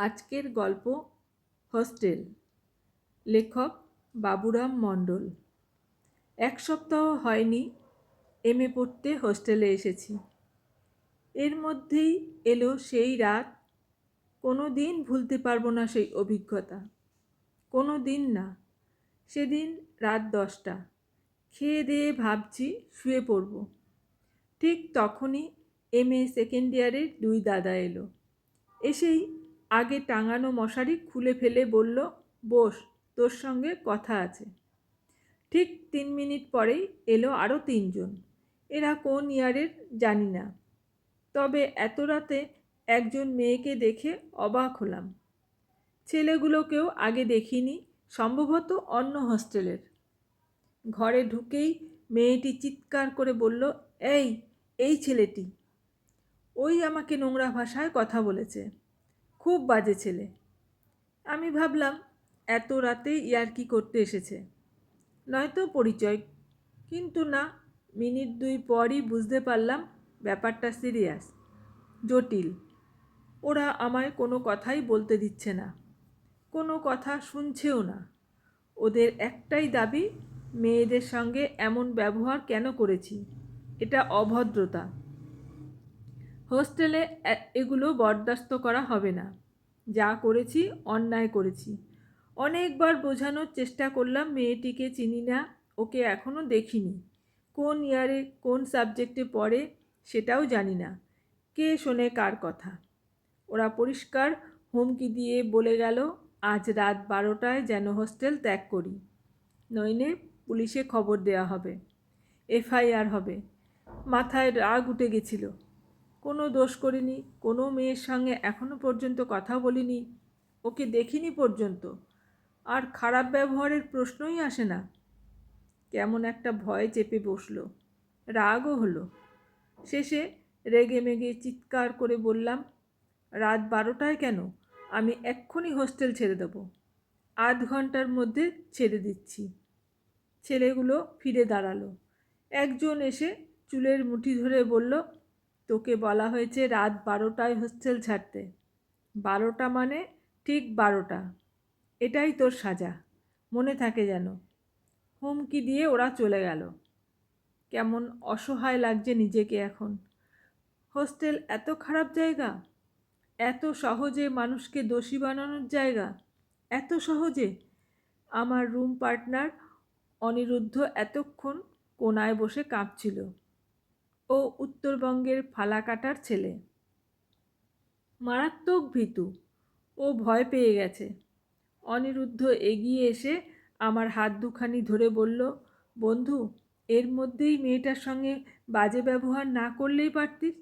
আজকের গল্প হস্টেল। লেখক বাবুরাম মণ্ডল। এক সপ্তাহ হয়নি, এম এ পড়তে হোস্টেলে এসেছি। এর মধ্যেই এলো সেই রাত। কোনো দিন ভুলতে পারব না সেই অভিজ্ঞতা। কোনো দিন না। সেদিন রাত দশটা। খেয়ে দিয়ে ভাবছি শুয়ে পড়ব। ঠিক তখনই এম এ সেকেন্ড ইয়ারের দুই দাদা এলো। এসেই আগে টাঙানো মশারি খুলে ফেলে বলল, বস, তোর সঙ্গে কথা আছে। ঠিক তিন মিনিট পরেই এলো আরও তিনজন। এরা কোন ইয়ারের জানি না। তবে এত রাতে একজন মেয়েকে দেখে অবাক হলাম। ছেলেগুলোকেও আগে দেখিনি, সম্ভবত অন্য হস্টেলের। ঘরে ঢুকেই মেয়েটি চিৎকার করে বলল, এই এই ছেলেটি। ওই আমাকে নোংরা ভাষায় কথা বলেছে। খুব বাজে ছেলে। আমি ভাবলাম, এত রাতে ইয়ার্কি করতে এসেছে। নয়তো পরিচয়, কিন্তু না, মিনিট দুই পরই বুঝতে পারলাম ব্যাপারটা সিরিয়াস, জটিল। ওরা আমায় কোনো কথাই বলতে দিচ্ছে না, কোনো কথা শুনছেও না। ওদের একটাই দাবি, মেয়েদের সঙ্গে এমন ব্যবহার কেন করেছি? এটা অভদ্রতা। হোস্টেলে এগুলো বরদাস্ত করা হবে না। যা করেছি, অন্যায় করেছি। অনেকবার বোঝানোর চেষ্টা করলাম, মেয়েটিকে চিনি না, ওকে এখনও দেখিনি। কোন ইয়ারে, কোন সাবজেক্টে পড়ে, সেটাও জানি না। কে শোনে কার কথা? ওরা পরিষ্কার হুমকি দিয়ে বলে গেল, আজ রাত বারোটায় যেন হোস্টেল ত্যাগ করি। নইলে পুলিশে খবর দেওয়া হবে। এফআইআর হবে। মাথায় রাগ উঠে গেছিল। কোনো দোষ করিনি, কোনো মেয়ের সঙ্গে এখনও পর্যন্ত কথা বলিনি, ওকে দেখিনি পর্যন্ত। আর খারাপ ব্যবহারের প্রশ্নই আসে না। কেমন একটা ভয় চেপে বসল। রাগও হলো। শেষে রেগে মেগে চিৎকার করে বললাম, রাত বারোটায় কেন? আমি এক্ষুনি হোস্টেল ছেড়ে দেবো। আধ ঘণ্টার মধ্যে ছেড়ে দিচ্ছি। ছেলেগুলো ফিরে দাঁড়াল। একজন এসে চুলের মুঠি ধরে বলল তোকে বলা হয়েছে রাত বারোটায় হোস্টেল ছাড়তে। বারোটা মানে ঠিক বারোটা। এটাই তোর সাজা। মনে থাকে যেন। হুমকি দিয়ে ওরা চলে গেল। কেমন অসহায় লাগছে নিজেকে এখন। হোস্টেল এত খারাপ জায়গা? এত সহজে মানুষকে দোষী বানানোর জায়গা? এত সহজে? আমার রুম পার্টনার অনিরুদ্ধ এতক্ষণ কোনায় বসে কাঁপছিল। ও উত্তরবঙ্গের ফালাকাটার ছেলে। মারাত্মক ভীতু। ও ভয় পেয়ে গেছে। অনিরুদ্ধ এগিয়ে এসে আমার হাত দুখানি ধরে বলল, বন্ধু, এর মধ্যেই মেয়েটার সঙ্গে বাজে ব্যবহার না করলেই পারতিস?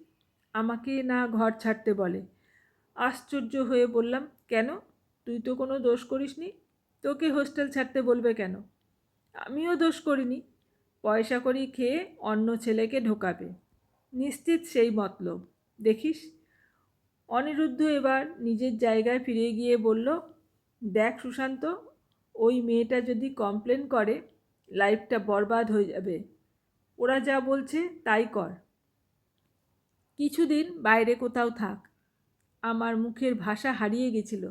আমাকে না ঘর ছাড়তে বলে। আশ্চর্য হয়ে বললাম, কেন? তুই তো কোনো দোষ করিসনি? তোকে হোস্টেল ছাড়তে বলবে কেন? আমিও দোষ করিনি। পয়সা করি খেয়ে অন্য ছেলেকে ঢোকাবে। নিশ্চিত সেই মতলব। দেখিস, অনিরুদ্ধ এবার নিজের জায়গায় ফিরে গিয়ে বলল, দেখ সুশান্ত, ওই মেয়েটা যদি কমপ্লেন করে, লাইফটা বরবাদ হয়ে যাবে। ওরা যা বলছে তাই কর। কিছুদিন বাইরে কোথাও থাক। আমার মুখের ভাষা হারিয়ে গেছিল।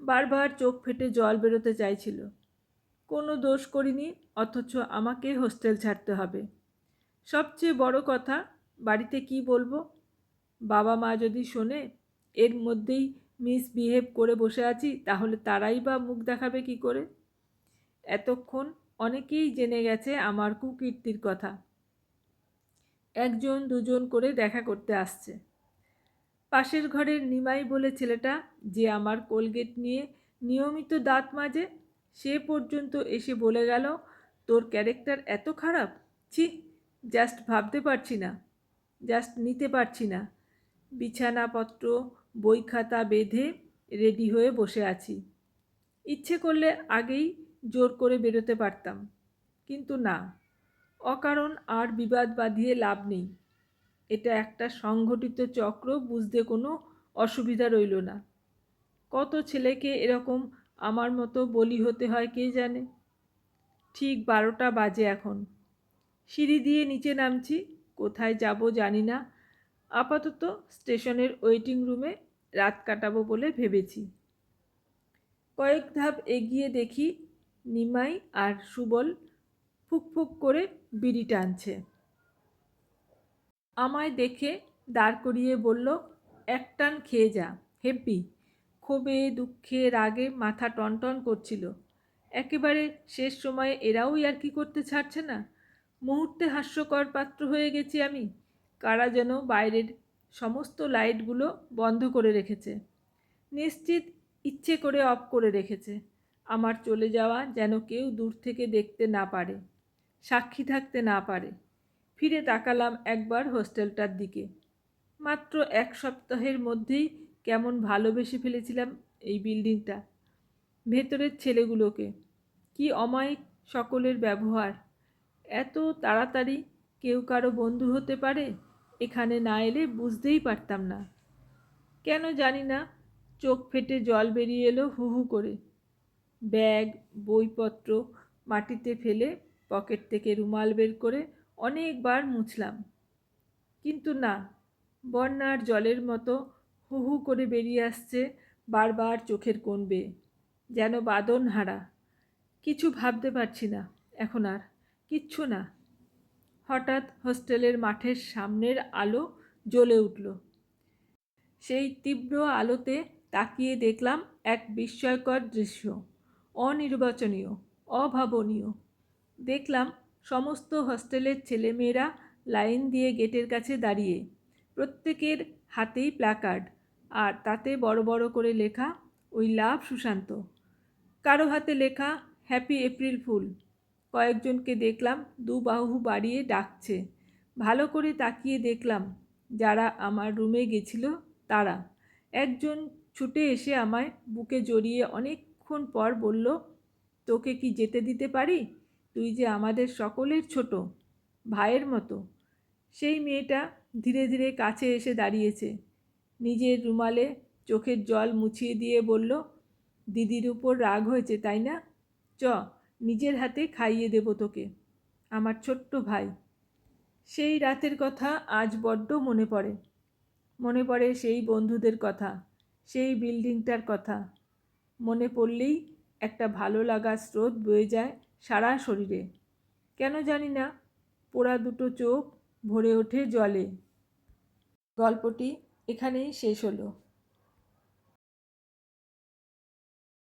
বারবার চোখ ফেটে জল বেরোতে চাইছিল। কোনো দোষ করিনি, অথচ আমাকে হোস্টেল ছাড়তে হবে। সবচেয়ে বড় কথা, বাড়িতে কি বলব? বাবা মা যদি শোনে, এর মধ্যেই মিসবিহেভ করে বসে আছি, তাহলে তারাই বা মুখ দেখাবে কি করে? এতক্ষণ অনেকেই জেনে গেছে আমার কুকীর্তির কথা। একজন দুজন করে দেখা করতে আসছে। পাশের ঘরের নিমাই বলে ছেলেটা, যে আমার কোলগেট নিয়ে নিয়মিত দাঁত মাজে সে পর্যন্ত এসে বলে গেল, তোর ক্যারেক্টার এত খারাপ? ছি জাস্ট ভাবতে পারছি না জাস্ট নিতে পারছি না। বিছানাপত্র, বই খাতা বেঁধে রেডি হয়ে বসে আছি। ইচ্ছে করলে আগেই জোর করে বেরোতে পারতাম, কিন্তু না। অকারণ আর বিবাদ বাঁধিয়ে লাভ নেই। এটা একটা সংঘটিত চক্র, বুঝতে কোনো অসুবিধা রইল না। কত ছেলেকে এরকম আমার মতো বলি হতে হয়, কে জানে? ঠিক বারোটা বাজে এখন। সিঁড়ি দিয়ে নিচে নামছি, কোথায় যাব জানি না। আপাতত স্টেশনের ওয়েটিং রুমে রাত কাটাবো বলে ভেবেছি। কয়েক ধাপ এগিয়ে দেখি নিমাই আর সুবল ফুক করে বিড়ি টানছে। আমায় দেখে দাঁড় করিয়ে বলল, এক টান খেয়ে যা, হেব্বি। ক্ষোভে, দুঃখে, রাগে মাথা টনটন করছিল। একেবারে শেষ সময়ে এরাও আর কি করতে ছাড়ছে না? মুহূর্তে হাস্যকর পাত্র হয়ে গেছি আমি। কারা যেন বাইরের সমস্ত লাইটগুলো বন্ধ করে রেখেছে। নিশ্চিত ইচ্ছে করে অফ করে রেখেছে। আমার চলে যাওয়া যেন কেউ দূর থেকে দেখতে না পারে, সাক্ষী থাকতে না পারে। ফিরে তাকালাম একবার হোস্টেলটার দিকে। মাত্র এক সপ্তাহের মধ্যেই কেমন ভালোবেসে ফেলেছিলাম এই বিল্ডিংটা। ভেতরের ছেলেগুলোকে। কি অমায়িক সকলের ব্যবহার। এত তাড়াতাড়ি কেউ কারও বন্ধু হতে পারে? এখানে না এলে বুঝতেই পারতাম না। কেন জানি না, চোখ ফেটে জল বেরিয়ে এলো হু হু করে। ব্যাগ, বইপত্র মাটিতে ফেলে পকেট থেকে রুমাল বের করে অনেকবার মুছলাম। কিন্তু না, বন্যার জলের মতো হু হু করে বেরিয়ে আসছে বারবার চোখের কোণ বেয়ে যেন বাদন হারা। কিছু ভাবতে পারছি না, এখন আর কিচ্ছু না। হঠাৎ হোস্টেলের মাঠের সামনের আলো জ্বলে উঠল। সেই তীব্র আলোতে তাকিয়ে দেখলাম এক বিস্ময়কর দৃশ্য, অনির্বাচনীয়, অভাবনীয়। দেখলাম সমস্ত হস্টেলের ছেলেমেয়েরা লাইন দিয়ে গেটের কাছে দাঁড়িয়ে, প্রত্যেকের হাতেই প্ল্যাকার্ড আর তাতে বড় বড় করে লেখা, ওই লাভ সুশান্ত। কারও হাতে লেখা, হ্যাপি এপ্রিল ফুল। কয়েকজনকে দেখলাম দু বাহু বাড়িয়ে ডাকছে। ভালো করে তাকিয়ে দেখলাম যারা আমার রুমে গেছিল তারা। একজন ছুটে এসে আমায় বুকে জড়িয়ে অনেকক্ষণ পর বলল, তোকে কি যেতে দিতে পারি? তুই যে আমাদের সকলের ছোট, ভাইয়ের মতো। সেই মেয়েটা ধীরে ধীরে কাছে এসে দাঁড়িয়েছে। নিজের রুমালে চোখের জল মুছিয়ে দিয়ে বলল, দিদির উপর রাগ হয়েছে, তাই না? চ, নিজের হাতে খাইয়ে দেব তোকে, আমার ছোট্ট ভাই। সেই রাতের কথা আজ বড্ড মনে পড়ে। মনে পড়ে সেই বন্ধুদের কথা, সেই বিল্ডিংটার কথা। মনে পড়লেই একটা ভালো লাগা স্রোত বয়ে যায় সারা শরীরে। কেন জানি না, পোড়া দুটো চোখ ভরে ওঠে জলে। গল্পটি এখানেই শেষ হলো।